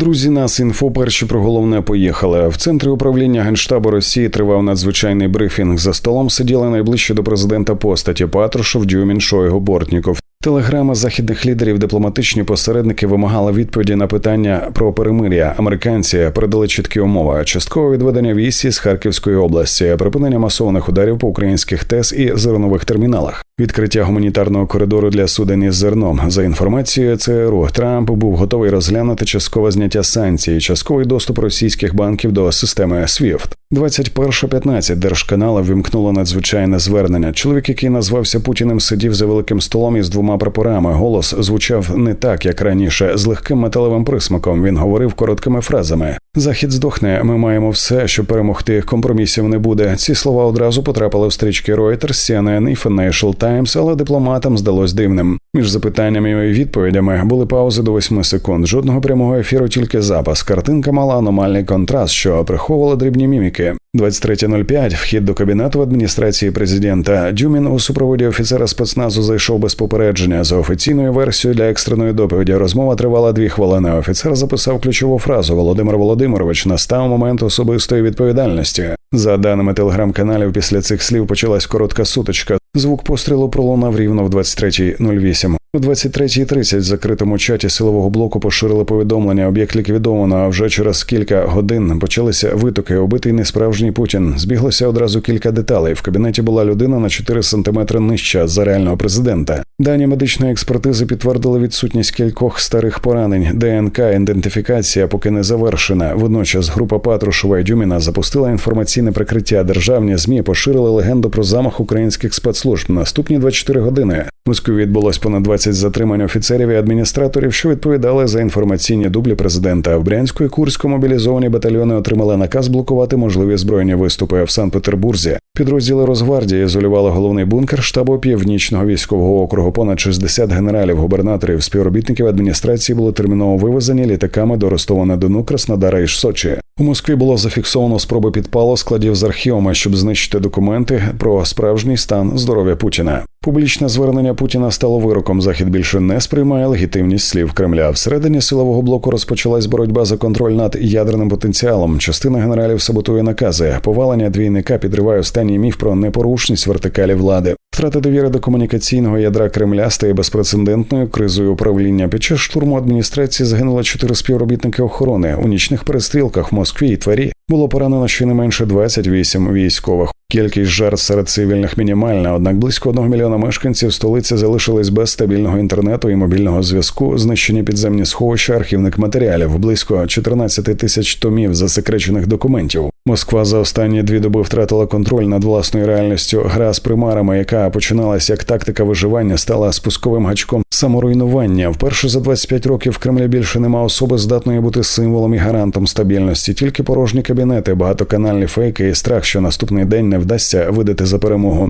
Друзі, нас інфо перші про головне поїхали. В центрі управління генштабу Росії тривав надзвичайний брифінг. За столом сиділи найближчі до президента постаті Патрушев, Дюмін, Шойгу, Бортніков. Телеграми західних лідерів дипломатичні посередники вимагали відповіді на питання про перемир'я. Американці передали чіткі умови: часткове відведення військ з Харківської області, припинення масованих ударів по українських ТЕС і зернових терміналах. Відкриття гуманітарного коридору для суден із зерном за інформацією ЦРУ, Трамп був готовий розглянути часткове зняття санкцій, частковий доступ російських банків до системи SWIFT. 21.15 держканали ввімкнуло надзвичайне звернення. Чоловік, який назвався Путіним, сидів за великим столом із двома прапорами. Голос звучав не так, як раніше, з легким металевим присмаком. Він говорив короткими фразами. Захід здохне. Ми маємо все, щоб перемогти. Компромісів не буде. Ці слова одразу потрапили в стрічки Reuters, CNN і Financial Times, але дипломатам здалось дивним. Між запитаннями і відповідями були паузи до 8 секунд. Жодного прямого ефіру, тільки запис. Картинка мала аномальний контраст, що приховувала дрібні міміки. 23.05 вхід до кабінету в адміністрації президента. Дюмін у супроводі офіцера спецназу зайшов без попередження. За офіційною версією для екстреної доповіді розмова тривала дві хвилини. Офіцер записав ключову фразу Володимир Володимирович настав момент особистої відповідальності. За даними телеграм-каналів, після цих слів почалась коротка сутичка. Звук пострілу пролунав рівно в 23.08. У 23.30 в закритому чаті силового блоку поширили повідомлення. Об'єкт ліквідовано. А вже через кілька годин почалися витоки. Убитий несправжній Путін. Збіглося одразу кілька деталей. В кабінеті була людина на 4 сантиметри нижча за реального президента. Дані медичної експертизи підтвердили відсутність кількох старих поранень. ДНК ідентифікація поки не завершена. Водночас група Патрушева і Дюміна запустила інформаційне прикриття. Державні змі поширили легенду про замах українських спецслужб. Наступні 24 години. Москві відбулось понад 20 затримань офіцерів і адміністраторів, що відповідали за інформаційні дублі президента. В Брянську і Курську мобілізовані батальйони отримали наказ блокувати можливі збройні виступи в Санкт-Петербурзі. Підрозділи Росгвардії ізолювали головний бункер штабу північного військового округу. Понад 60 генералів, губернаторів, співробітників адміністрації були терміново вивезені літаками до Ростова на Дону, Краснодара і Сочі. У Москві було зафіксовано спроби підпалу складів з архівами, щоб знищити документи про справжній стан здоров'я Путіна. Публічне звернення Путіна стало вироком. Захід більше не сприймає легітимність слів Кремля. Всередині силового блоку розпочалась боротьба за контроль над ядерним потенціалом. Частина генералів саботує накази. Повалення двійника підриває останній міф про непорушність вертикалі влади. Втрата довіри до комунікаційного ядра Кремля стає безпрецедентною кризою управління. Під час штурму адміністрації загинуло чотири співробітники охорони. У нічних перестрілках в Москві і Тварі було поранено щонайменше 28 військових. Кількість жертв серед цивільних мінімальна, однак близько одного мільйона мешканців столиці залишились без стабільного інтернету і мобільного зв'язку, знищені підземні сховища архівник матеріалів, близько 14 тисяч томів засекречених документів. Москва за останні дві доби втратила контроль над власною реальністю. Гра з примарами, яка починалася як тактика виживання, стала спусковим гачком саморуйнування. Вперше за 25 років в Кремлі більше нема особи, здатної бути символом і гарантом стабільності, тільки порожні кабінети, багатоканальні фейки і страх, що наступний день не вдасться видати за перемогу.